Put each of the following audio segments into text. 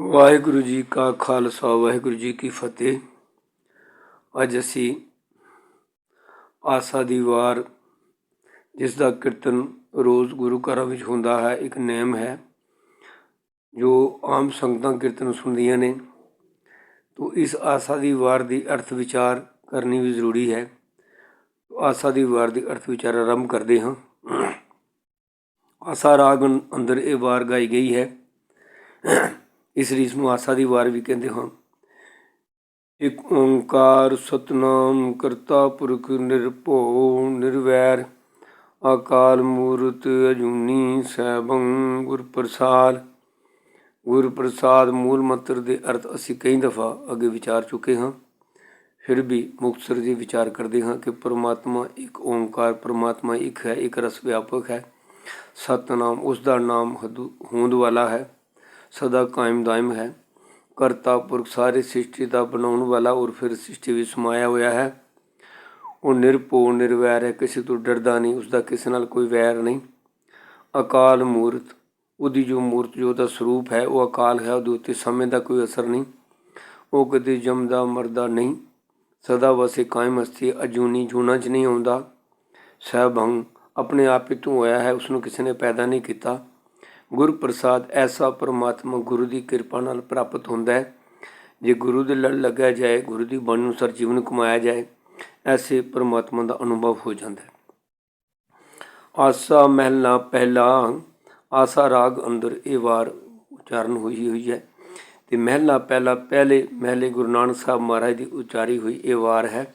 ਵਾਹਿਗੁਰੂ ਜੀ ਕਾ ਖਾਲਸਾ, ਵਾਹਿਗੁਰੂ ਜੀ ਕੀ ਫਤਿਹ। ਅੱਜ ਅਸੀਂ ਆਸਾ ਦੀ ਵਾਰ, ਜਿਸ ਦਾ ਕੀਰਤਨ ਰੋਜ਼ ਗੁਰੂ ਘਰਾਂ ਵਿੱਚ ਹੁੰਦਾ ਹੈ, ਇੱਕ ਨੇਮ ਹੈ, ਜੋ ਆਮ ਸੰਗਤਾਂ ਕੀਰਤਨ ਸੁਣਦੀਆਂ ਨੇ। ਤੋ ਇਸ ਆਸਾ ਦੀ ਵਾਰ ਦੀ ਅਰਥ ਵਿਚਾਰ ਕਰਨੀ ਵੀ ਜ਼ਰੂਰੀ ਹੈ। ਆਸਾ ਦੀ ਵਾਰ ਦੀ ਅਰਥ ਵਿਚਾਰ ਆਰੰਭ ਕਰਦੇ ਹਾਂ। ਆਸਾ ਰਾਗ ਅੰਦਰ ਇਹ ਵਾਰ ਗਾਈ ਗਈ ਹੈ। ਇਸ ਰੀਸ ਇਸ ਨੂੰ ਆਸਾ ਦੀ ਵਾਰ ਵੀ ਕਹਿੰਦੇ ਹਨ ਇਕ ਓੰਕਾਰ ਸਤਨਾਮ ਕਰਤਾ ਪੁਰਖ ਨਿਰਭਉ ਨਿਰਵੈਰ, ਅਕਾਲ ਮੂਰਤ ਅਜੂਨੀ ਸੈਭੰ ਗੁਰ ਪ੍ਰਸਾਦ। ਗੁਰ ਪ੍ਰਸਾਦ ਮੂਲ ਮੰਤਰ ਦੇ ਅਰਥ ਅਸੀਂ ਕਈ ਦਫਾ ਅੱਗੇ ਵਿਚਾਰ ਚੁੱਕੇ ਹਾਂ। ਫਿਰ ਵੀ ਮੁਕਤਸਰ ਜੀ ਵਿਚਾਰ ਕਰਦੇ ਹਾਂ ਕਿ ਪਰਮਾਤਮਾ ਇੱਕ ਓੰਕਾਰ, ਪਰਮਾਤਮਾ ਇੱਕ ਹੈ, ਇੱਕ ਰਸ ਵਿਆਪਕ ਹੈ। ਸਤਨਾਮ ਉਸ ਦਾ ਨਾਮ ਹੋਂਦ ਵਾਲਾ ਹੈ। ਸਦਾ ਕਾਇਮ ਦਾਇਮ ਹੈ। ਕਰਤਾ ਪੁਰਖ ਸਾਰੇ ਸ੍ਰਿਸ਼ਟੀ ਦਾ ਬਣਾਉਣ ਵਾਲਾ ਔਰ ਫਿਰ ਸ੍ਰਿਸ਼ਟੀ ਵਿੱਚ ਸਮਾਇਆ ਹੋਇਆ ਹੈ। ਉਹ ਨਿਰਭਉ, ਨਿਰਵੈਰ ਹੈ, ਕਿਸੇ ਤੋਂ ਡਰਦਾ ਨਹੀਂ ਉਸ ਦਾ ਕਿਸੇ ਨਾਲ ਕੋਈ ਵੈਰ ਨਹੀਂ। ਅਕਾਲ ਮੂਰਤ, ਉਹਦੀ ਜੋ ਮੂਰਤ, ਜੋ ਦਾ ਸਰੂਪ ਹੈ, ਉਹ ਅਕਾਲ ਹੈ, ਉਹਦੇ ਉੱਤੇ ਸਮੇਂ ਦਾ ਕੋਈ ਅਸਰ ਨਹੀਂ। ਉਹ ਕਦੇ ਜੰਮਦਾ, ਮਰਦਾ ਨਹੀਂ। ਸਦਾ ਵਸੇ ਕਾਇਮ ਹਸਤੀ, ਅਜੂਨੀ ਜੂਨਾ ਚ ਨਹੀਂ ਆਉਂਦਾ। ਸਹਿਬੰਗ, ਆਪਣੇ ਆਪ ਹੀ ਤੋਂ ਹੋਇਆ ਹੈ ਉਸ ਨੂੰ ਕਿਸੇ ਨੇ ਪੈਦਾ ਨਹੀਂ ਕੀਤਾ। ਗੁਰ ਪ੍ਰਸਾਦ ਐਸਾ ਪਰਮਾਤਮਾ ਗੁਰੂ ਦੀ ਕਿਰਪਾ ਨਾਲ ਪ੍ਰਾਪਤ ਹੁੰਦਾ ਹੈ। ਜੇ ਗੁਰੂ ਦੇ ਲੜ ਲੱਗਿਆ ਜਾਏ, ਗੁਰੂ ਦੀ ਬਾਣੀ ਅਨੁਸਾਰ ਜੀਵਨ ਕਮਾਇਆ ਜਾਏ, ਐਸੇ ਪਰਮਾਤਮਾ ਦਾ ਅਨੁਭਵ ਹੋ ਜਾਂਦਾ ਹੈ। ਆਸਾ ਮਹਿਲਾ ਪਹਿਲਾ, ਆਸਾ ਰਾਗ ਅੰਦਰ ਇਹ ਵਾਰ ਉਚਾਰਨ ਹੋਈ ਹੋਈ ਹੈ। ਤੇ ਮਹਿਲਾ ਪਹਿਲਾ, ਪਹਿਲੇ ਮਹਿਲੇ ਗੁਰੂ ਨਾਨਕ ਸਾਹਿਬ ਮਹਾਰਾਜ ਦੀ ਉਚਾਰੀ ਹੋਈ ਇਹ ਵਾਰ ਹੈ।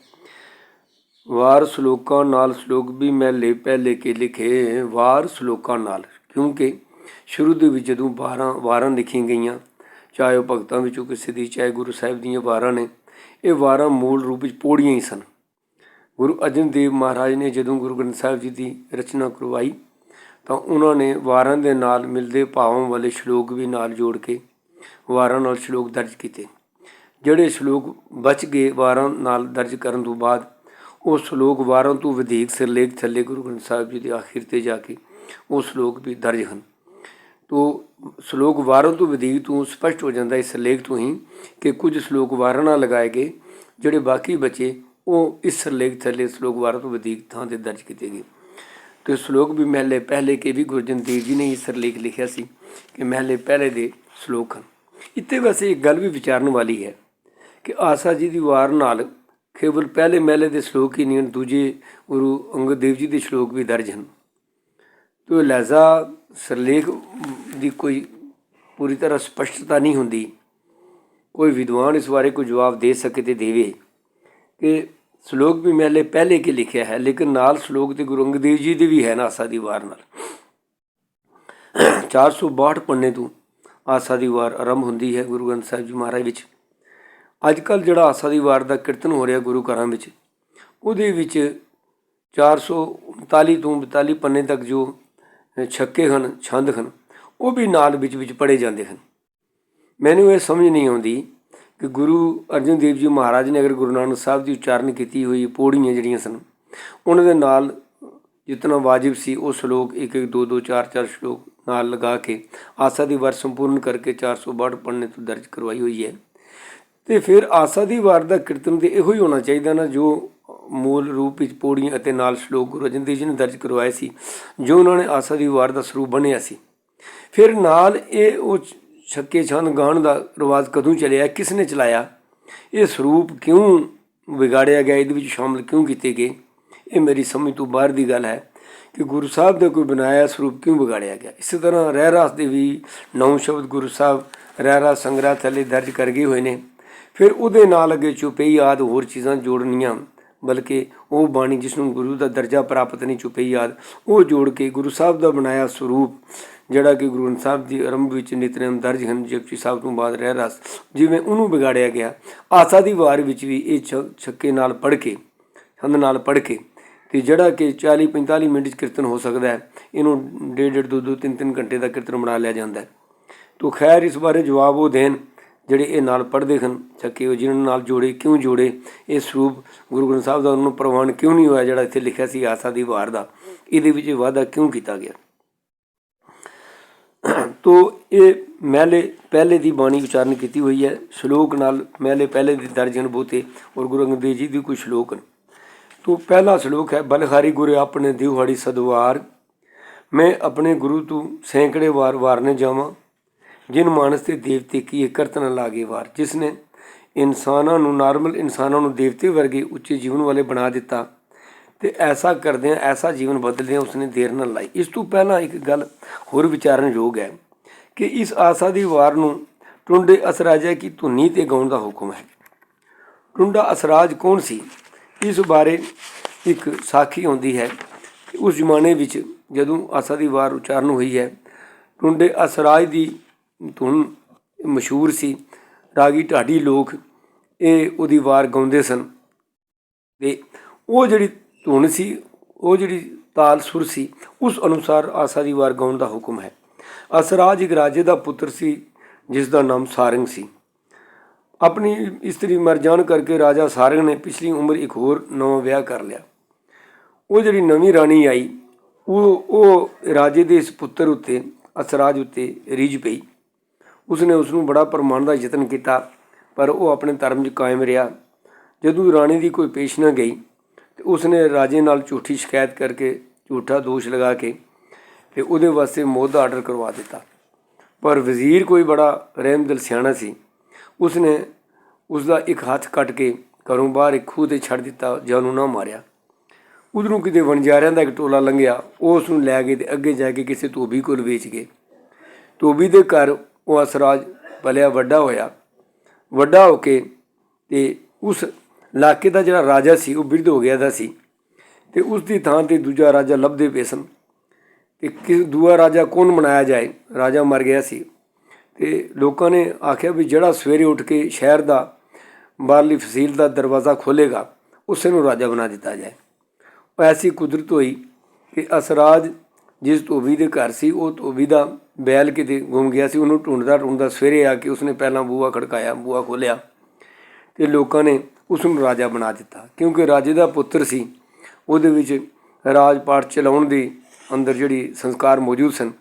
ਵਾਰ ਸ਼ਲੋਕਾਂ ਨਾਲ ਸ਼ਲੋਕ ਵੀ ਮਹਿਲੇ ਪਹਿਲੇ ਕੇ ਲਿਖੇ, ਵਾਰ ਸ਼ਲੋਕਾਂ ਨਾਲ, ਕਿਉਂਕਿ ਸ਼ੁਰੂ ਦੇ ਵਿੱਚ ਜਦੋਂ 12 ਵਾਰਾਂ ਲਿਖੀਆਂ ਗਈਆਂ, ਚਾਹੇ ਉਹ ਭਗਤਾਂ ਵਿੱਚੋਂ ਕਿਸੇ ਦੀ, ਚਾਹੇ ਗੁਰੂ ਸਾਹਿਬ ਦੀਆਂ ਵਾਰਾਂ ਨੇ, ਇਹ ਵਾਰਾਂ ਮੂਲ ਰੂਪ ਵਿੱਚ ਪੌੜੀਆਂ ਹੀ ਸਨ। ਗੁਰੂ ਅਰਜਨ ਦੇਵ ਮਹਾਰਾਜ ਨੇ ਜਦੋਂ ਗੁਰੂ ਗ੍ਰੰਥ ਸਾਹਿਬ ਜੀ ਦੀ ਰਚਨਾ ਕਰਵਾਈ, ਤਾਂ ਉਹਨਾਂ ਨੇ ਵਾਰਾਂ ਦੇ ਨਾਲ ਮਿਲਦੇ ਭਾਵਾਂ ਵਾਲੇ ਸ਼ਲੋਕ ਵੀ ਨਾਲ ਜੋੜ ਕੇ ਵਾਰਾਂ ਨਾਲ ਸ਼ਲੋਕ ਦਰਜ ਕੀਤੇ। ਜਿਹੜੇ ਸ਼ਲੋਕ ਬਚ ਗਏ ਵਾਰਾਂ ਨਾਲ ਦਰਜ ਕਰਨ ਤੋਂ ਬਾਅਦ, ਉਹ ਸ਼ਲੋਕ ਵਾਰਾਂ ਤੋਂ ਵਧੇਕ ਸਿਰਲੇਖ ਥੱਲੇ ਗੁਰੂ ਗ੍ਰੰਥ ਸਾਹਿਬ ਜੀ ਦੇ ਆਖਿਰ ਤੇ ਜਾ ਕੇ ਉਹ ਸ਼ਲੋਕ ਵੀ ਦਰਜ ਹਨ। ਤੋ ਸ਼ਲੋਕ ਵਾਰਾਂ ਤੋਂ ਵਧੇਕ ਤੋਂ ਸਪਸ਼ਟ ਹੋ ਜਾਂਦਾ ਇਸ ਲੇਖ ਤੋਂ ਹੀ ਕਿ ਕੁਝ ਸ਼ਲੋਕ ਵਾਰਾਂ ਨਾਲ ਲਗਾਏ ਗਏ, ਜਿਹੜੇ ਬਾਕੀ ਬਚੇ, ਉਹ ਇਸ ਲੇਖ ਥੱਲੇ ਸ਼ਲੋਕ ਵਾਰਾਂ ਤੋਂ ਵਧੇਕ ਥਾਂ ਤੇ ਦਰਜ ਕੀਤੇ ਗਏ। ਤੇ ਸ਼ਲੋਕ ਵੀ ਮਹਿਲੇ ਪਹਿਲੇ ਕੇ ਵੀ ਗੁਰਜਨ ਦੇਵ ਜੀ ਨੇ ਇਸ ਲੇਖ ਲਿਖਿਆ ਸੀ ਕਿ ਮਹਿਲੇ ਪਹਿਲੇ ਦੇ ਸ਼ਲੋਕ ਹਨ। ਇੱਥੇ ਵੈਸੇ ਇੱਕ ਗੱਲ ਵੀ ਵਿਚਾਰਨ ਵਾਲੀ ਹੈ ਕਿ ਆਸਾ ਜੀ ਦੀ ਵਾਰ ਨਾਲ ਕੇਵਲ ਪਹਿਲੇ ਮਹਿਲੇ ਦੇ ਸ਼ਲੋਕ ਹੀ ਨਹੀਂ, ਦੂਜੇ ਗੁਰੂ ਅੰਗਦ ਦੇਵ ਜੀ ਦੇ ਸ਼ਲੋਕ ਵੀ ਦਰਜ ਹਨ। ਤੋ ਲਹਿਜ਼ਾ ਸਿਰਲੇਖ ਦੀ ਕੋਈ ਪੂਰੀ ਤਰ੍ਹਾਂ ਸਪਸ਼ਟਤਾ ਨਹੀਂ ਹੁੰਦੀ। ਕੋਈ ਵਿਦਵਾਨ ਇਸ ਬਾਰੇ ਕੋਈ ਜਵਾਬ ਦੇ ਸਕੇ ਤੇ ਦੇਵੇ। ਕਿ ਸ਼ਲੋਕ ਵੀ ਮਹਿਲੇ ਪਹਿਲੇ ਕੇ ਲਿਖਿਆ ਹੈ, ਲੇਕਿਨ ਨਾਲ ਸ਼ਲੋਕ ਤੇ ਗੁਰੂ ਅੰਗਦ ਦੇਵ ਜੀ ਦੇ ਵੀ ਹੈ ਨਾ ਆਸਾ ਦੀ ਵਾਰ ਨਾਲ। 462 ਪੰਨੇ ਤੋਂ ਆਸਾ ਦੀ ਵਾਰ ਆਰੰਭ ਹੁੰਦੀ ਹੈ ਗੁਰੂ ਗ੍ਰੰਥ ਸਾਹਿਬ ਜੀ ਮਹਾਰਾਜ ਵਿੱਚ। ਅੱਜ ਕੱਲ ਜਿਹੜਾ ਆਸਾ ਦੀ ਵਾਰ ਦਾ ਕੀਰਤਨ ਹੋ ਰਿਹਾ ਗੁਰੂ ਘਰਾਂ ਵਿੱਚ, ਉਹਦੇ ਵਿੱਚ 439 ਤੋਂ 42 ਪੰਨੇ ਤੱਕ ਜੋ ਛੱਕੇ ਹਨ ਛੰਦ ਹਨ ਉਹ ਵੀ ਨਾਲ ਵਿੱਚ ਵਿੱਚ ਪੜੇ ਜਾਂਦੇ ਹਨ। ਮੈਨੂੰ ਇਹ ਸਮਝ ਨਹੀਂ ਆਉਂਦੀ ਕਿ ਗੁਰੂ ਅਰਜਨ ਦੇਵ ਜੀ ਮਹਾਰਾਜ ਨੇ ਅਗਰ ਗੁਰੂ ਨਾਨਕ ਸਾਹਿਬ ਦੀ ਉਚਾਰਨ ਕੀਤੀ ਹੋਈ ਪੌੜੀਆਂ ਜਿਹੜੀਆਂ ਸਨ, ਉਹਨਾਂ ਦੇ ਨਾਲ ਜਿਤਨਾ ਵਾਜਿਬ ਸੀ, ਉਹ ਸ਼ਲੋਕ 1 1 2 2 4 4 ਸ਼ਲੋਕ ਨਾਲ ਲਗਾ ਕੇ ਆਸਾ ਦੀ ਵਾਰ ਸੰਪੂਰਨ ਕਰਕੇ 462 ਪੜਨੇ ਤੋਂ ਦਰਜ ਕਰਵਾਈ ਹੋਈ ਹੈ। ਤੇ ਫਿਰ ਆਸਾ ਦੀ ਵਾਰ ਦਾ ਕੀਰਤਨ ਤੇ ਇਹੋ ਹੀ ਹੋਣਾ ਚਾਹੀਦਾ ਨਾ, ਜੋ ਮੂਲ ਰੂਪ ਵਿੱਚ ਪੌੜੀਆਂ ਅਤੇ ਨਾਲ ਸ਼ਲੋਕ ਗੁਰੂ ਅਰਜਨ ਦੇਵ ਜੀ ਨੇ ਦਰਜ ਕਰਵਾਏ ਸੀ, ਜੋ ਉਹਨਾਂ ਨੇ ਆਸਾ ਦੀ ਵਾਰ ਦਾ ਸਰੂਪ ਬਣਿਆ ਸੀ। ਫਿਰ ਨਾਲ ਇਹ ਉਹ ਛੱਕੇ ਛੰਦ ਗਾਣ ਦਾ ਰਿਵਾਜ ਕਦੋਂ ਚੱਲਿਆ, ਕਿਸ ਨੇ ਚਲਾਇਆ? ਇਹ ਸਰੂਪ ਕਿਉਂ ਵਿਗਾੜਿਆ ਗਿਆ? ਇਹਦੇ ਵਿੱਚ ਸ਼ਾਮਲ ਕਿਉਂ ਕੀਤੇ ਗਏ? ਇਹ ਮੇਰੀ ਸਮਝ ਤੋਂ ਬਾਹਰ ਦੀ ਗੱਲ ਹੈ ਕਿ ਗੁਰੂ ਸਾਹਿਬ ਦਾ ਕੋਈ ਬਣਾਇਆ ਸਰੂਪ ਕਿਉਂ ਵਿਗਾੜਿਆ ਗਿਆ? ਇਸੇ ਤਰ੍ਹਾਂ ਰਹਿ ਰਾਸ ਦੇ ਵੀ ਨੌ ਸ਼ਬਦ ਗੁਰੂ ਸਾਹਿਬ ਰਹਿ ਰਾਸ ਸੰਗ੍ਰਹ ਥੱਲੇ ਦਰਜ ਕਰ ਗਏ ਹੋਏ ਨੇ। ਫਿਰ ਉਹਦੇ ਨਾਲ ਅੱਗੇ ਚੁਪਈ ਆਦ ਹੋਰ ਚੀਜ਼ਾਂ ਜੋੜਨੀਆਂ ਬਲਕਿ ਉਹ ਬਾਣੀ ਜਿਸ ਨੂੰ ਗੁਰੂ ਦਾ ਦਰਜਾ ਪ੍ਰਾਪਤ ਨਹੀਂ ਚੁਪਈ ਯਾਦ, ਉਹ ਜੋੜ ਕੇ ਗੁਰੂ ਸਾਹਿਬ ਦਾ ਬਣਾਇਆ ਸਰੂਪ, ਜਿਹੜਾ ਕਿ ਗੁਰੂ ਗ੍ਰੰਥ ਸਾਹਿਬ ਦੀ ਆਰੰਭ ਵਿੱਚ ਨਿਤਨੇਮ ਦਰਜ ਹਨ ਜਪਜੀ ਸਾਹਿਬ ਤੋਂ ਬਾਅਦ ਰਹਿ ਰਸ, ਜਿਵੇਂ ਉਹਨੂੰ ਵਿਗਾੜਿਆ ਗਿਆ, ਆਸਾ ਦੀ ਵਾਰ ਵਿੱਚ ਵੀ ਇਹ ਛੱਕੇ ਨਾਲ ਪੜ ਕੇ ਹੰਦ ਨਾਲ ਪੜ ਕੇ, ਤੇ ਜਿਹੜਾ ਕਿ 40 45 ਮਿੰਟ ਚ ਕੀਰਤਨ ਹੋ ਸਕਦਾ ਹੈ, ਇਹਨੂੰ ਡੇਢ ਡੇਢ ਦੋ ਦੋ ਤਿੰਨ ਤਿੰਨ ਘੰਟੇ ਦਾ ਕੀਰਤਨ ਬਣਾ ਲਿਆ ਜਾਂਦਾ ਹੈ। ਤੋਂ ਖੈਰ ਇਸ ਬਾਰੇ ਜਵਾਬ ਉਹ ਦੇਣ ਜਿਹੜੇ ਇਹ ਨਾਲ ਪੜ੍ਹਦੇ ਹਨ ਚੱਕੇ ਉਹ ਜਿਹਨਾਂ ਨਾਲ ਜੋੜੇ, ਕਿਉਂ ਜੋੜੇ? ਇਹ ਸਰੂਪ ਗੁਰੂ ਗ੍ਰੰਥ ਸਾਹਿਬ ਦਾ ਉਹਨਾਂ ਨੂੰ ਪ੍ਰਵਾਨ ਕਿਉਂ ਨਹੀਂ ਹੋਇਆ, ਜਿਹੜਾ ਇੱਥੇ ਲਿਖਿਆ ਸੀ ਆਸਾ ਦੀ ਵਾਰ ਦਾ? ਇਹਦੇ ਵਿੱਚ ਵਾਅਦਾ ਕਿਉਂ ਕੀਤਾ ਗਿਆ? ਤੋ ਇਹ ਮਹਿਲੇ ਪਹਿਲੇ ਦੀ ਬਾਣੀ ਉਚਾਰਨ ਕੀਤੀ ਹੋਈ ਹੈ। ਸ਼ਲੋਕ ਨਾਲ ਮਹਿਲੇ ਪਹਿਲੇ ਦੇ ਦਰਜਨ ਬੋਤੇ ਔਰ ਗੁਰੂ ਅੰਗਦ ਦੇਵ ਜੀ ਦੀ ਕੋਈ ਸ਼ਲੋਕ ਹਨ ਤੋ ਪਹਿਲਾ ਸ਼ਲੋਕ ਹੈ ਬਲਹਾਰੀ ਗੁਰੇ ਆਪਣੇ ਦਿਵਹਾੜੀ ਸਦਵਾਰ, ਮੈਂ ਆਪਣੇ ਗੁਰੂ ਤੋਂ ਸੈਂਕੜੇ ਵਾਰ ਵਾਰਨੇ ਜਾਵਾਂ ਜਿਨ ਮਾਨਸ ਤੇ ਦੇਵਤੇ ਕੀ ਕਰਤ ਨ ਲਾਗੇ ਵਾਰ ਜਿਸ ਨੇ ਇਨਸਾਨਾਂ ਨੂੰ ਨਾਰਮਲ ਇਨਸਾਨਾਂ ਨੂੰ ਦੇਵਤੇ ਵਰਗੇ ਉੱਚੇ ਜੀਵਨ ਵਾਲੇ ਬਣਾ ਦਿੱਤਾ ਤੇ ਐਸਾ ਕਰਦਿਆਂ ਐਸਾ ਜੀਵਨ ਬਦਲਦਿਆਂ ਉਸਨੇ ਦੇਰ ਨਾਲ ਲਾਈ। ਇਸ ਤੋਂ ਪਹਿਲਾਂ ਇੱਕ ਗੱਲ ਹੋਰ ਵਿਚਾਰਨ ਯੋਗ ਹੈ ਕਿ ਇਸ ਆਸਾ ਦੀ ਵਾਰ ਨੂੰ ਟੁੰਡੇ ਅਸਰਾਜਾ ਕੀ ਧੁਨੀ ਤੇ ਗਾਉਣ ਦਾ ਹੁਕਮ ਹੈ। ਟੁੰਡਾ ਅਸਰਾਜ ਕੌਣ ਸੀ? ਇਸ ਬਾਰੇ ਇੱਕ ਸਾਖੀ ਆਉਂਦੀ ਹੈ ਉਸ ਜ਼ਮਾਨੇ ਵਿੱਚ ਜਦੋਂ ਆਸਾ ਦੀ ਵਾਰ ਉਚਾਰਨ ਹੋਈ ਹੈ, ਟੁੰਡੇ ਅਸਰਾਜ ਦੀ ਧੁਨ ਮਸ਼ਹੂਰ ਸੀ। ਰਾਗੀ ਢਾਡੀ ਲੋਕ ਇਹ ਉਹਦੀ ਵਾਰ ਗਾਉਂਦੇ ਸਨ। ਤੇ ਉਹ ਜਿਹੜੀ ਧੁਨ ਸੀ, ਉਹ ਜਿਹੜੀ ਤਾਲ ਸੁਰ ਸੀ, ਉਸ ਅਨੁਸਾਰ ਆਸਾ ਦੀ ਵਾਰ ਗਾਉਣ ਦਾ ਹੁਕਮ ਹੈ। ਅਸਰਾਜ ਇੱਕ ਰਾਜੇ ਦਾ ਪੁੱਤਰ ਸੀ, ਜਿਸ ਦਾ ਨਾਮ ਸਾਰੰਗ ਸੀ। ਆਪਣੀ ਇਸਤਰੀ ਮਰ ਜਾਣ ਕਰਕੇ ਰਾਜਾ ਸਾਰੰਗ ਨੇ ਪਿਛਲੀ ਉਮਰ ਇੱਕ ਹੋਰ ਨਵਾਂ ਵਿਆਹ ਕਰ ਲਿਆ। ਉਹ ਜਿਹੜੀ ਨਵੀਂ ਰਾਣੀ ਆਈ, ਉਹ ਉਹ ਰਾਜੇ ਦੇ ਇਸ ਪੁੱਤਰ ਉੱਤੇ, ਅਸਰਾਜ ਉੱਤੇ ਰੀਝ ਪਈ। ਉਸਨੇ ਉਸ ਨੂੰ ਬੜਾ ਪਰਮਾਨ ਦਾ ਯਤਨ ਕੀਤਾ, ਪਰ ਉਹ ਆਪਣੇ ਧਰਮ 'ਚ ਕਾਇਮ ਰਿਹਾ। ਜਦੋਂ ਰਾਣੀ ਦੀ ਕੋਈ ਪੇਸ਼ ਨਾ ਗਈ, ਤੇ ਉਸਨੇ ਰਾਜੇ ਨਾਲ ਝੂਠੀ ਸ਼ਿਕਾਇਤ ਕਰਕੇ ਝੂਠਾ ਦੋਸ਼ ਲਗਾ ਕੇ ਤੇ ਉਹਦੇ ਵਾਸਤੇ ਮੌਤ ਦਾ ਆਰਡਰ ਕਰਵਾ ਦਿੱਤਾ। ਪਰ ਵਜ਼ੀਰ ਕੋਈ ਬੜਾ ਰਹਿਮਦਿਲ ਸਿਆਣਾ ਸੀ। ਉਸਨੇ ਉਸ ਦਾ ਇੱਕ ਹੱਥ ਕੱਟ ਕੇ ਘਰੋਂ ਬਾਹਰ ਇੱਕ ਖੂਹ ਤੇ ਛੱਡ ਦਿੱਤਾ ਜਾਨੂੰ ਨਾ ਮਾਰਿਆ। ਉਧਰੋਂ ਕਿਤੇ ਵਣਜਾਰਿਆਂ ਦਾ ਇੱਕ ਟੋਲਾ ਲੰਘਿਆ। ਉਹ ਉਸ ਨੂੰ ਲੈ ਗਏ ਤੇ ਅੱਗੇ ਜਾ ਕੇ ਕਿਸੇ ਧੋਬੀ ਕੋਲ ਵੇਚ ਗਏ। ਧੋਬੀ ਦੇ ਘਰ ਉਹ ਅਸਰਾਜ ਭਲਿਆ ਵੱਡਾ ਹੋਇਆ। ਵੱਡਾ ਹੋ ਕੇ ਤੇ ਉਸ ਇਲਾਕੇ ਦਾ ਜਿਹੜਾ ਰਾਜਾ ਸੀ, ਉਹ ਬਿਰਧ ਹੋ ਗਿਆ ਦਾ ਸੀ। ਤੇ ਉਸ ਦੀ ਥਾਂ ਤੇ ਦੂਜਾ ਰਾਜਾ ਲੱਭਦੇ ਪਏ ਸਨ। ਤੇ ਕਿ ਦੂਆ ਰਾਜਾ ਕੌਣ ਬਣਾਇਆ ਜਾਏ? ਰਾਜਾ ਮਰ ਗਿਆ ਸੀ। ਤੇ ਲੋਕਾਂ ਨੇ ਆਖਿਆ ਵੀ ਜਿਹੜਾ ਸਵੇਰੇ ਉੱਠ ਕੇ ਸ਼ਹਿਰ ਦਾ ਬਾਹਰਲੀ ਫਸੀਲ ਦਾ ਦਰਵਾਜ਼ਾ ਖੋਲੇਗਾ ਉਸੇ ਨੂੰ ਰਾਜਾ ਬਣਾ ਦਿੱਤਾ ਜਾਏ। ਐਸੀ ਕੁਦਰਤ ਹੋਈ ਕਿ ਅਸਰਾਜ ਜਿਸ ਧੋਬੀ ਦੇ ਘਰ ਸੀ, ਉਹ ਧੋਬੀ ਦਾ ਬੈਲ ਕਿਤੇ ਗੁੰਮ ਗਿਆ ਸੀ, ਉਹਨੂੰ ਢੂੰਡਦਾ ਢੂੰਡਦਾ ਸਵੇਰੇ ਆ ਕੇ ਉਸਨੇ ਪਹਿਲਾਂ ਬੂਆ ਖੜਕਾਇਆ ਬੂਆ ਖੋਲਿਆ ਤੇ ਲੋਕਾਂ ਨੇ ਉਸ ਨੂੰ ਰਾਜਾ ਬਣਾ ਦਿੱਤਾ। ਕਿਉਂਕਿ ਰਾਜੇ ਦਾ ਪੁੱਤਰ ਸੀ, ਉਹਦੇ ਵਿੱਚ ਰਾਜ ਪਾਠ ਚਲਾਉਣ ਦੀ ਅੰਦਰ ਜਿਹੜੀ ਸੰਸਕਾਰ ਮੌਜੂਦ ਸਨ,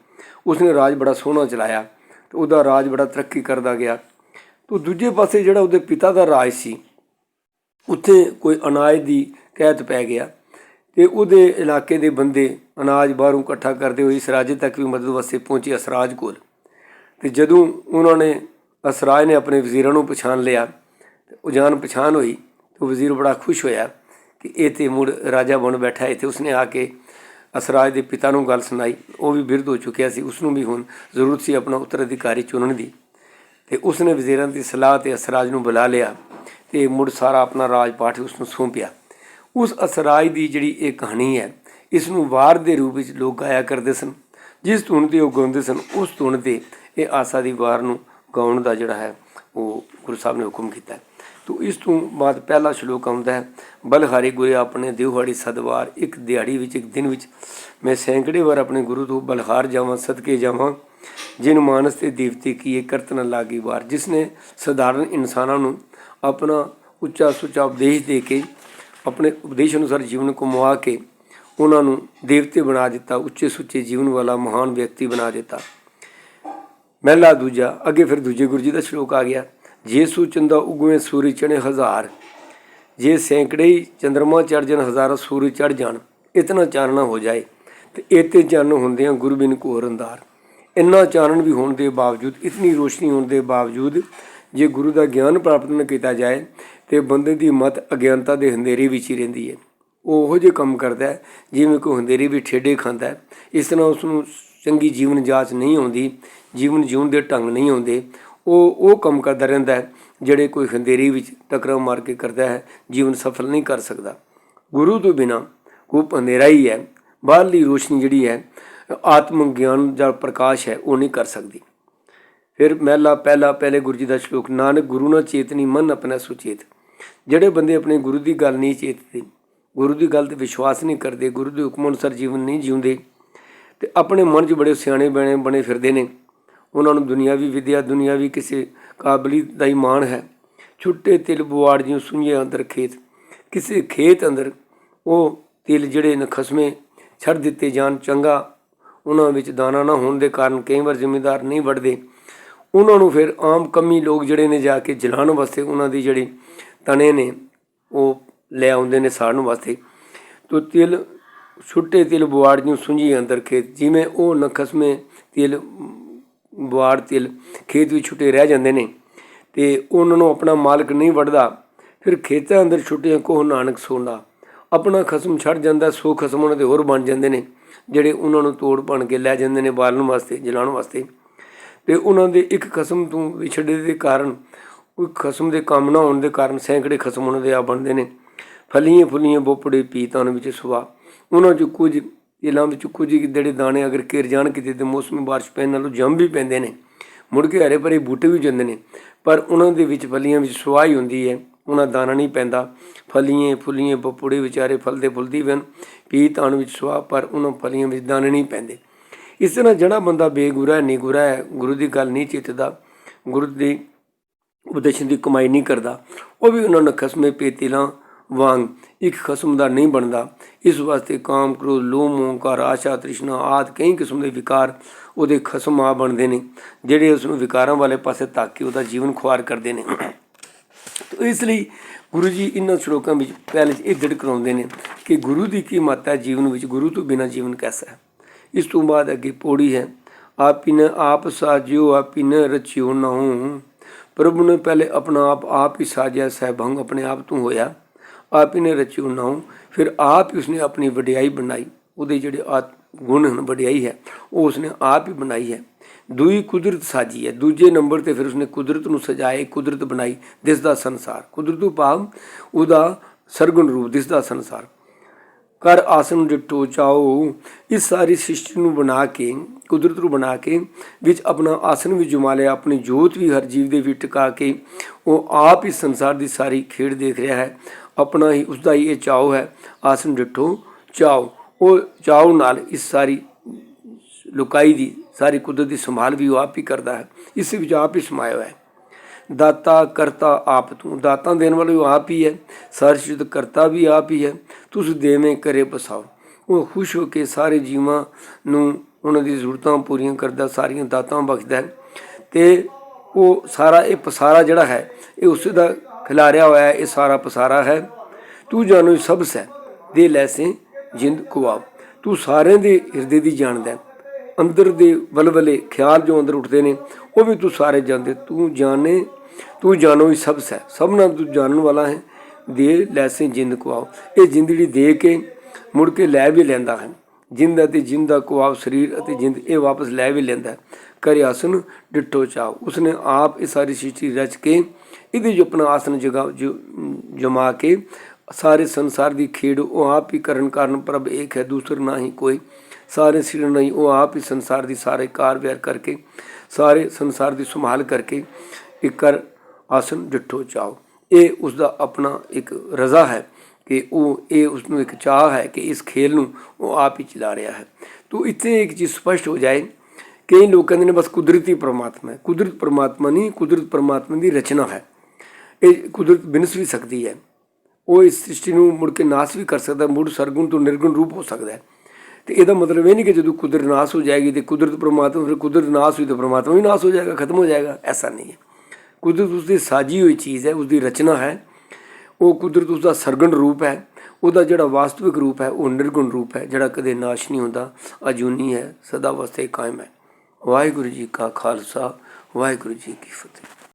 ਉਸਨੇ ਰਾਜ ਬੜਾ ਸੋਹਣਾ ਚਲਾਇਆ ਤੇ ਉਹਦਾ ਰਾਜ ਬੜਾ ਤਰੱਕੀ ਕਰਦਾ ਗਿਆ। ਤੋਂ ਦੂਜੇ ਪਾਸੇ ਜਿਹੜਾ ਉਹਦੇ ਪਿਤਾ ਦਾ ਰਾਜ ਸੀ, ਉੱਥੇ ਕੋਈ ਅਨਾਜ ਦੀ ਕਹਿਤ ਪੈ ਗਿਆ। ਤੇ ਉਹਦੇ ਇਲਾਕੇ ਦੇ ਬੰਦੇ ਅਨਾਜ ਬਾਹਰੋਂ ਇਕੱਠਾ ਕਰਦੇ ਹੋਏ ਸਰਾਜੇ ਤੱਕ ਵੀ ਮਦਦ ਵਾਸਤੇ ਪਹੁੰਚੇ ਅਸਰਾਜ ਕੋਲ। ਤੇ ਜਦੋਂ ਉਹਨਾਂ ਨੇ, ਅਸਰਾਜ ਨੇ ਆਪਣੇ ਵਜ਼ੀਰਾਂ ਨੂੰ ਪਛਾਣ ਲਿਆ ਉਹ ਜਾਣ ਪਛਾਣ ਹੋਈ, ਤੇ ਵਜ਼ੀਰ ਬੜਾ ਖੁਸ਼ ਹੋਇਆ ਕਿ ਇਹ ਤੇ ਮੁੜ ਰਾਜਾ ਬਣ ਬੈਠਾ ਇੱਥੇ। ਉਸਨੇ ਆ ਕੇ ਅਸਰਾਜ ਦੇ ਪਿਤਾ ਨੂੰ ਗੱਲ ਸੁਣਾਈ। ਉਹ ਵੀ ਬਿਰਧ ਹੋ ਚੁੱਕਿਆ ਸੀ। ਉਸ ਨੂੰ ਵੀ ਹੁਣ ਜ਼ਰੂਰਤ ਸੀ ਆਪਣਾ ਉੱਤਰਾਧਿਕਾਰੀ ਚੁਣਨ ਦੀ। ਤੇ ਉਸਨੇ ਵਜ਼ੀਰਾਂ ਦੀ ਸਲਾਹ ਤੇ ਅਸਰਾਜ ਨੂੰ ਬੁਲਾ ਲਿਆ ਤੇ ਮੁੜ ਸਾਰਾ ਆਪਣਾ ਰਾਜ ਪਾਠ ਉਸ ਨੂੰ ਸੌਂਪਿਆ। ਉਸ ਅਸਰਾਜ ਦੀ ਜਿਹੜੀ ਇਹ ਕਹਾਣੀ ਹੈ ਇਸ ਨੂੰ ਵਾਰ ਦੇ ਰੂਪ ਵਿੱਚ ਲੋਕ ਗਾਇਆ ਕਰਦੇ ਸਨ। ਜਿਸ ਧੁਨ ਤੇ ਉਹ ਗਾਉਂਦੇ ਸਨ, ਉਸ ਧੁਨ ਤੇ ਇਹ ਆਸਾ ਦੀ ਵਾਰ ਨੂੰ ਗਾਉਣ ਦਾ ਜਿਹੜਾ ਹੈ, ਉਹ ਗੁਰੂ ਸਾਹਿਬ ਨੇ ਹੁਕਮ ਕੀਤਾ ਹੈ। ਤੋ ਇਸ ਤੋਂ ਬਾਅਦ ਪਹਿਲਾ ਸ਼ਲੋਕ ਆਉਂਦਾ ਹੈ ਬਲਹਾਰੀ ਗੁਰੇ ਆਪਣੇ ਦਿਵਹਾੜੀ ਸਦਵਾਰ, ਇੱਕ ਦਿਹਾੜੀ ਵਿੱਚ, ਇੱਕ ਦਿਨ ਵਿੱਚ, ਮੈਂ ਸੈਂਕੜੇ ਵਾਰ ਆਪਣੇ ਗੁਰੂ ਤੋਂ ਬਲਹਾਰ ਜਾਵਾਂ, ਸਦਕੇ ਜਾਵਾਂ, ਜਿਨ ਮਾਨਸ ਤੇ ਦੇਵਤੇ ਕੀ ਇਹ ਕਰਤਨ ਲਾਗੀ ਵਾਰ। ਜਿਸ ਨੇ ਸਧਾਰਨ ਇਨਸਾਨਾਂ ਨੂੰ ਆਪਣਾ ਉੱਚਾ ਸੁੱਚਾ ਉਪਦੇਸ਼ ਦੇ ਕੇ ਆਪਣੇ ਉਪਦੇਸ਼ ਅਨੁਸਾਰ ਜੀਵਨ ਕੋ ਮੁਆ ਕੇ ਉਹਨਾਂ ਨੂੰ ਦੇਵਤੇ ਬਣਾ ਦਿੱਤਾ, ਉੱਚੇ ਸੁੱਚੇ ਜੀਵਨ ਵਾਲਾ ਮਹਾਨ ਵਿਅਕਤੀ ਬਣਾ ਦਿੱਤਾ। ਮਹਿਲਾ ਦੂਜਾ, ਅੱਗੇ ਫਿਰ ਦੂਜੇ ਗੁਰੂ ਜੀ ਦਾ ਸ਼ਲੋਕ ਆ ਗਿਆ। ਜੇ ਸੂਚੰਦਾ ਉਗਵੇਂ ਸੂਰਜ ਚੜੇ ਹਜ਼ਾਰ। ਜੇ ਸੈਂਕੜੇ ਹੀ ਚੰਦਰਮਾ ਚੜ ਜਾਣ, ਹਜ਼ਾਰਾਂ ਸੂਰਜ ਚੜ ਜਾਣ, ਇਤਨਾ ਚਾਨਣਾ ਹੋ ਜਾਏ, ਤੇ ਇਤੇ ਚਾਨਣ ਆ ਗੁਰੂ ਬਿਨ ਘੋਰ ਅੰਧਾਰ। ਇੰਨਾ ਚਾਨਣ ਵੀ ਹੋਣ ਦੇ ਬਾਵਜੂਦ, ਇਤਨੀ ਰੋਸ਼ਨੀ ਹੋਣ ਦੇ ਬਾਵਜੂਦ ਜੇ ਗੁਰੂ ਦਾ ਗਿਆਨ ਪ੍ਰਾਪਤ ਨਾ ਕੀਤਾ ਜਾਏ, ਤੇ ਬੰਦੇ ਦੀ ਮਤ ਅਗਿਆਨਤਾ ਦੇ ਹਨੇਰੇ ਵਿੱਚ ਹੀ ਰਹਿੰਦੀ ਹੈ। ਉਹ ਉਹੋ ਜਿਹੇ ਕੰਮ ਕਰਦਾ ਜਿਵੇਂ ਕੋਈ ਹਨੇਰੇ ਵੀ ਠੇਡੇ ਖਾਂਦਾ ਇਸ ਤਰ੍ਹਾਂ ਉਸ ਨੂੰ ਚੰਗੀ ਜੀਵਨ ਜਾਂਚ ਨਹੀਂ ਆਉਂਦੀ, ਜੀਵਨ ਜਿਉਣ ਦੇ ਢੰਗ ਨਹੀਂ ਆਉਂਦੇ। ਉਹ ਉਹ ਕੰਮ ਕਰਦਾ ਰਹਿੰਦਾ ਜਿਹੜੇ ਕੋਈ ਹਨੇਰੀ ਵਿੱਚ ਟਕਰਾ ਮਾਰ ਕੇ ਕਰਦਾ ਹੈ, ਜੀਵਨ ਸਫਲ ਨਹੀਂ ਕਰ ਸਕਦਾ। ਗੁਰੂ ਤੋਂ ਬਿਨਾ ਉਹ ਹਨੇਰਾ ਹੀ ਹੈ। ਬਾਹਰਲੀ ਰੋਸ਼ਨੀ ਜਿਹੜੀ ਹੈ ਆਤਮ ਗਿਆਨ ਜਾਂ ਪ੍ਰਕਾਸ਼ ਹੈ, ਉਹ ਨਹੀਂ ਕਰ ਸਕਦੀ। ਫਿਰ ਮਹਿਲਾ ਪਹਿਲਾ ਪਹਿਲੇ ਗੁਰੂ ਜੀ ਦਾ ਸ਼ਲੋਕ, ਨਾਨਕ ਗੁਰੂ ਨਾ ਚੇਤਨੀ, ਮਨ ਆਪਣਾ ਸੁਚੇਤ। ਜਿਹੜੇ ਬੰਦੇ ਆਪਣੇ ਗੁਰੂ ਦੀ ਗੱਲ ਨਹੀਂ ਚੇਤਦੇ, ਗੁਰੂ ਦੀ ਗੱਲ ਤੇ ਵਿਸ਼ਵਾਸ ਨਹੀਂ ਕਰਦੇ, ਗੁਰੂ ਦੇ ਹੁਕਮ ਅਨੁਸਾਰ ਜੀਵਨ ਨਹੀਂ ਜਿਉਂਦੇ, ਤੇ ਆਪਣੇ ਮਨ 'ਚ ਬੜੇ ਸਿਆਣੇ ਬਣੇ ਬਣੇ ਫਿਰਦੇ ਨੇ। ਉਹਨਾਂ ਨੂੰ ਦੁਨਿਆਵੀ ਵਿਦਿਆ ਦੁਨਿਆਵੀ ਕਿਸੇ ਕਾਬਲੀ ਦਾ ਹੀ ਮਾਣ ਹੈ। ਛੁੱਟੇ ਤਿਲ ਬੁਆੜ ਜਿਉ ਸੁਣੀਏ ਅੰਦਰ ਖੇਤ। ਕਿਸੇ ਖੇਤ ਅੰਦਰ ਉਹ ਤਿਲ ਜਿਹੜੇ ਨੇ ਖਸਮੇ ਛੱਡ ਦਿੱਤੇ ਜਾਣ, ਚੰਗਾ। ਉਹਨਾਂ ਵਿੱਚ ਦਾਣਾ ਨਾ ਹੋਣ ਦੇ ਕਾਰਨ ਕਈ ਵਾਰ ਜ਼ਿੰਮੇਦਾਰ ਨਹੀਂ ਵੱਢਦੇ। ਉਹਨਾਂ ਨੂੰ ਫਿਰ ਆਮ ਕਮੀ ਲੋਕ ਜਿਹੜੇ ਨੇ ਜਾ ਕੇ ਜਲਾਉਣ ਵਾਸਤੇ ਉਹਨਾਂ ਦੀ ਜਿਹੜੀ ਤਣੇ ਨੇ, ਉਹ ਲੈ ਆਉਂਦੇ ਨੇ ਸਾੜਨ ਵਾਸਤੇ। ਤੋ ਤਿਲ, ਛੁੱਟੇ ਤਿਲ ਬੁਆੜ ਨੂੰ ਸੁੰਝੀ ਅੰਦਰ ਖੇਤ, ਜਿਵੇਂ ਉਹ ਨਖਸਮੇ ਤਿਲ, ਬੁਆੜ ਤਿਲ ਖੇਤ ਵਿੱਚ ਛੁੱਟੇ ਰਹਿ ਜਾਂਦੇ ਨੇ ਤੇ ਉਹਨਾਂ ਨੂੰ ਆਪਣਾ ਮਾਲਕ ਨਹੀਂ ਵੜਦਾ ਫਿਰ ਖੇਤਾਂ ਅੰਦਰ ਛੁੱਟੀਆਂ ਕੋ ਨਾਨਕ ਸੋਨਾ। ਆਪਣਾ ਖਸਮ ਛੱਡ ਜਾਂਦਾ, ਸੋ ਖਸਮ ਉਹਨਾਂ ਦੇ ਹੋਰ ਬਣ ਜਾਂਦੇ ਨੇ, ਜਿਹੜੇ ਉਹਨਾਂ ਨੂੰ ਤੋੜ ਭਣ ਕੇ ਲੈ ਜਾਂਦੇ ਨੇ ਬਾਲਣ ਵਾਸਤੇ, ਜਲਾਉਣ ਵਾਸਤੇ। ਤੇ ਉਹਨਾਂ ਦੇ ਇੱਕ ਖਸਮ ਤੋਂ ਵਿਛੜੇ ਦੇ ਕਾਰਨ ਉਹ ਖਸਮ ਦੇ ਕੰਮ ਨਾ ਹੋਣ ਦੇ ਕਾਰਨ ਸੈਂਕੜੇ ਖਸਮ ਉਹਨਾਂ ਦੇ ਆ ਬਣਦੇ ਨੇ। ਫਲੀਆਂ ਫੁੱਲੀਆਂ ਬੋਪੜੇ ਪੀਤਾਂ ਵਿੱਚ ਸੁਆ। ਉਹਨਾਂ ਚ ਕੁਝ ਇਲਾਂ ਵਿੱਚ ਕੁਝ ਜਿਹੜੇ ਦਾਣੇ ਅਗਰ ਘਿਰ ਜਾਣ ਕਿਤੇ ਤੇ ਮੌਸਮੀ ਬਾਰਿਸ਼ ਪੈਣ ਨਾਲੋਂ ਜੰਮ ਵੀ ਪੈਂਦੇ ਨੇ। ਮੁੜ ਕੇ ਹਰੇ ਭਰੇ ਬੂਟੇ ਵੀ ਜਾਂਦੇ ਨੇ। ਪਰ ਉਹਨਾਂ ਦੇ ਵਿੱਚ ਫਲੀਆਂ ਵਿੱਚ ਸੁਆਹ ਹੀ ਹੁੰਦੀ ਹੈ। ਉਹਨਾਂ ਦਾਣਾ ਨਹੀਂ ਪੈਂਦਾ। ਫਲੀਆਂ, ਫੁੱਲੀਆਂ, ਬੋਪੜੇ ਵਿਚਾਰੇ ਫਲਦੇ ਫੁੱਲਦੀ ਵਨ ਪੀਤਾਂ ਵਿੱਚ ਸੁਆਹ ਪਰ ਉਹਨਾਂ ਫਲੀਆਂ ਵਿੱਚ ਦਾਣੇ ਨਹੀਂ ਪੈਂਦੇ। ਇਸ ਤਰ੍ਹਾਂ ਜਿਹੜਾ ਬੰਦਾ ਬੇਗੁਰਾ ਹੈ, ਨਿਗੁਰਾ ਹੈ, ਗੁਰੂ ਦੀ ਗੱਲ ਨਹੀਂ ਚਿੱਤਦਾ, ਗੁਰੂ ਦੀ ਉਪਦੇਸ਼ ਦੀ ਕਮਾਈ ਨਹੀਂ ਕਰਦਾ, ਉਹ ਵੀ ਉਹਨਾਂ ਨੂੰ ਖਸਮੇ ਪੇਤਿਲਾਂ ਵਾਂਗ ਇੱਕ ਖਸਮ ਦਾ ਨਹੀਂ ਬਣਦਾ। ਇਸ ਵਾਸਤੇ ਕਾਮ, ਕ੍ਰੋਧ, ਲੋਭ ਮੋਹ ਹੰਕਾਰ ਆਸ਼ਾ, ਤ੍ਰਿਸ਼ਨਾ ਆਦ ਕਈ ਕਿਸਮ ਦੇ ਵਿਕਾਰ ਉਹਦੇ ਖਸਮ ਆ ਬਣਦੇ ਨੇ, ਜਿਹੜੇ ਉਸ ਨੂੰ ਵਿਕਾਰਾਂ ਵਾਲੇ ਪਾਸੇ ਤੱਕ ਕੇ ਉਹਦਾ ਜੀਵਨ ਖੁਆਰ ਕਰਦੇ ਨੇ। ਤੋ ਇਸ ਲਈ ਗੁਰੂ ਜੀ ਇਹਨਾਂ ਸ਼ਲੋਕਾਂ ਵਿੱਚ ਪਹਿਲੇ 'ਚ ਇਹ ਦ੍ਰਿੜ ਕਰਾਉਂਦੇ ਨੇ ਕਿ ਗੁਰੂ ਦੀ ਕੀ ਮੱਤ ਹੈ ਜੀਵਨ ਵਿੱਚ, ਗੁਰੂ ਤੋਂ ਬਿਨਾਂ ਜੀਵਨ ਕੈਸਾ ਹੈ? ਇਸ ਤੋਂ ਬਾਅਦ ਅੱਗੇ ਪੌੜੀ ਹੈ। ਆਪਿਨ ਆਪ ਸਾਜਿਓ, ਆਪਿਨ ਰਚਿਓ ਨਾਉ। ਪ੍ਰਭੂ ਨੇ ਪਹਿਲੇ ਆਪਣਾ ਆਪ ਆਪ ਹੀ ਸਾਜਿਆ ਸਹਿਭੰਗ ਆਪਣੇ ਆਪ ਤੋਂ ਹੋਇਆ। ਆਪ ਹੀ ਨੇ ਰਚਿਓ ਨਾਉ। ਫਿਰ ਆਪ ਹੀ ਉਸਨੇ ਆਪਣੀ ਵਡਿਆਈ ਬਣਾਈ। ਉਹਦੇ ਜਿਹੜੇ ਆ ਗੁਣ ਹਨ, ਵਡਿਆਈ ਹੈ, ਉਹ ਉਸਨੇ ਆਪ ਹੀ ਬਣਾਈ ਹੈ। ਦੂਈ ਕੁਦਰਤ ਸਾਜੀ ਹੈ। ਦੂਜੇ ਨੰਬਰ ਤੇ ਫਿਰ ਉਸਨੇ ਕੁਦਰਤ ਨੂੰ ਸਜਾਏ, ਕੁਦਰਤ ਬਣਾਈ, ਦਿਸਦਾ ਸੰਸਾਰ। ਕੁਦਰਤੂ ਭਾਵ ਉਹਦਾ ਸਰਗੁਣ ਰੂਪ ਦਿਸਦਾ ਸੰਸਾਰ। ਕਰ ਆਸਨ ਡਿਟੋ ਚਾਓ। ਇਸ ਸਾਰੀ ਸ੍ਰਿਸ਼ਟੀ ਨੂੰ ਬਣਾ ਕੇ, ਕੁਦਰਤ ਨੂੰ ਬਣਾ ਕੇ, ਵਿੱਚ ਆਪਣਾ ਆਸਨ ਵੀ ਜਮਾ ਲਿਆ, ਆਪਣੀ ਜੋਤ ਵੀ ਹਰ ਜੀਵ ਦੇ ਵਿੱਚ ਟਿਕਾ ਕੇ, ਉਹ ਆਪ ਹੀ ਸੰਸਾਰ ਦੀ ਸਾਰੀ ਖੇਡ ਦੇਖ ਰਿਹਾ ਹੈ। ਆਪਣਾ ਹੀ ਉਸ ਦਾ ਹੀ ਇਹ ਚਾਓ ਹੈ ਆਸਨ ਡਿਟੋ ਚਾਓ। ਉਹ ਚਾਓ ਨਾਲ ਇਸ ਸਾਰੀ ਲੁਕਾਈ ਦੀ, ਸਾਰੀ ਕੁਦਰਤ ਦੀ ਸੰਭਾਲ ਵੀ ਉਹ ਆਪ ਹੀ ਕਰਦਾ ਹੈ। ਇਸ ਵਿੱਚ ਆਪ ਹੀ ਸਮਾਇਆ ਹੋਇਆ ਹੈ। ਦਾਤਾ, ਕਰਤਾ ਆਪ ਤੂੰ। ਦਾਤਾਂ ਦੇਣ ਵਾਲੇ ਆਪ ਹੀ ਹੈ। ਸਰਸ਼ਿਤ ਕਰਤਾ ਵੀ ਆਪ ਹੀ ਹੈ। ਤੁਸੀਂ ਦੇਵੇਂ ਕਰੇ ਬਸਾਓ ਉਹ ਖੁਸ਼ ਹੋ ਕੇ ਸਾਰੇ ਜੀਵਾਂ ਨੂੰ ਉਹਨਾਂ ਦੀ ਜ਼ਰੂਰਤਾਂ ਪੂਰੀਆਂ ਕਰਦਾ, ਸਾਰੀਆਂ ਦਾਤਾਂ ਬਖਸ਼ਦਾ ਹੈ। ਤੇ ਉਹ ਸਾਰਾ, ਇਹ ਪਸਾਰਾ ਜਿਹੜਾ ਹੈ, ਇਹ ਉਸ ਦਾ ਖਿਲਾਰਿਆ ਹੋਇਆ ਹੈ। ਇਹ ਸਾਰਾ ਪਸਾਰਾ ਹੈ। ਤੂੰ ਜਾਣੋ ਸਭ ਸੈ, ਦੇ ਲੈਸੇ ਜਿੰਦ ਕੁਆਬ ਤੂੰ ਸਾਰਿਆਂ ਦੇ ਹਿਰਦੇ ਦੀ ਜਾਣਦਾ ਅੰਦਰ ਦੇ ਵਲਵਲੇ ਖਿਆਲ ਜੋ ਅੰਦਰ ਉੱਠਦੇ ਨੇ, ਉਹ ਵੀ ਤੂੰ ਸਾਰੇ ਜਾਣਦੇ। ਤੂੰ ਜਾਣੇ ਤੂੰ ਜਾਣੋ ਹੀ ਸਭ ਸੈ। ਸਭਨਾ ਤੂੰ ਜਾਣਨ ਵਾਲਾ ਹੈ। ਦੇ ਲੈਸੇ ਜਿੰਦ ਕੁਆਓ। ਇਹ ਜਿੰਦੜੀ ਦੇ ਕੇ ਮੁੜ ਕੇ ਲੈ ਵੀ ਲੈਂਦਾ ਹੈ। ਜਿੰਦ ਅਤੇ ਜਿੰਦ ਦਾ ਕੁਆਵ ਸਰੀਰ ਅਤੇ ਜਿੰਦ ਇਹ ਵਾਪਸ ਲੈ ਵੀ ਲੈਂਦਾ ਹੈ। ਕਰੇ ਆਸਨ ਡਿੱਟੋ ਚਾਓ। ਉਸਨੇ ਆਪ ਇਹ ਸਾਰੀ ਸ੍ਰਿਸ਼ਟੀ ਰਚ ਕੇ ਇਹਦੇ ਜੋ ਆਪਣਾ ਆਸਨ ਜਗਾ ਜਮਾ ਕੇ ਸਾਰੇ ਸੰਸਾਰ ਦੀ ਖੇਡ ਉਹ ਆਪ ਹੀ ਕਰਨ ਕਾਰਨ ਪ੍ਰਭ ਇੱਕ ਹੈ, ਦੂਸਰ ਨਾ ਹੀ ਕੋਈ। ਸਾਰੇ ਸਿਰ ਨਹੀਂ, ਉਹ ਆਪ ਹੀ ਸੰਸਾਰ ਦੀ ਸਾਰੇ ਕਾਰ ਵਿਹਾਰ ਕਰਕੇ, ਸਾਰੇ ਸੰਸਾਰ ਦੀ ਸੰਭਾਲ ਕਰਕੇ ਇੱਕ ਕਰ ਆਸਨ ਡਿੱਠੋ ਚਾਓ। ਇਹ ਉਸ ਦਾ ਆਪਣਾ ਇੱਕ ਰਜ਼ਾ ਹੈ ਕਿ ਉਹ, ਇਹ ਉਸ ਨੂੰ ਇੱਕ ਚਾਹ ਹੈ ਕਿ ਇਸ ਖੇਲ ਨੂੰ ਉਹ ਆਪ ਹੀ ਚਲਾ ਰਿਹਾ ਹੈ। ਤੋ ਇੱਥੇ ਇੱਕ ਚੀਜ਼ ਸਪਸ਼ਟ ਹੋ ਜਾਏ ਕਈ ਲੋਕ ਕਹਿੰਦੇ ਨੇ ਬਸ ਕੁਦਰਤੀ ਪਰਮਾਤਮਾ ਹੈ। ਕੁਦਰਤ ਪਰਮਾਤਮਾ ਨਹੀਂ, ਕੁਦਰਤ ਪਰਮਾਤਮਾ ਦੀ ਰਚਨਾ ਹੈ। ਇਹ ਕੁਦਰਤ ਬਿਨਸ ਵੀ ਸਕਦੀ ਹੈ। ਉਹ ਇਸ ਸ੍ਰਿਸ਼ਟੀ ਨੂੰ ਮੁੜ ਕੇ ਨਾਸ ਵੀ ਕਰ ਸਕਦਾ, ਮੁੜ ਸਰਗੁਣ ਤੋਂ ਨਿਰਗੁਣ ਰੂਪ ਹੋ ਸਕਦਾ ਹੈ। ਤੇ ਇਹਦਾ ਮਤਲਬ ਇਹ ਨਹੀਂ ਕਿ ਜਦੋਂ ਕੁਦਰਤ ਨਾਸ ਹੋ ਜਾਏਗੀ ਤੇ ਕੁਦਰਤ ਪਰਮਾਤਮਾ, ਫਿਰ ਕੁਦਰਤ ਨਾਸ ਹੋਈ ਤਾਂ ਪਰਮਾਤਮਾ ਵੀ ਨਾਸ ਹੋ ਜਾਏਗਾ, ਖਤਮ ਹੋ ਜਾਏਗਾ। ਐਸਾ ਨਹੀਂ ਹੈ। ਕੁਦਰਤ ਉਸ ਦੀ ਸਾਜੀ ਹੋਈ ਚੀਜ਼ ਹੈ ਉਸ ਦੀ ਰਚਨਾ ਹੈ। ਉਹ ਕੁਦਰਤ ਉਸ ਦਾ ਸਰਗਣ ਰੂਪ ਹੈ। ਉਹਦਾ ਜਿਹੜਾ ਵਾਸਤਵਿਕ ਰੂਪ ਹੈ, ਉਹ ਨਿਰਗੁਣ ਰੂਪ ਹੈ, ਜਿਹੜਾ ਕਦੇ ਨਾਸ਼ ਨਹੀਂ ਹੁੰਦਾ, ਅਜੂਨੀ ਹੈ, ਸਦਾ ਵਾਸਤੇ ਕਾਇਮ ਹੈ। ਵਾਹਿਗੁਰੂ ਜੀ ਕਾ ਖਾਲਸਾ, ਵਾਹਿਗੁਰੂ ਜੀ ਕੀ ਫਤਿਹ।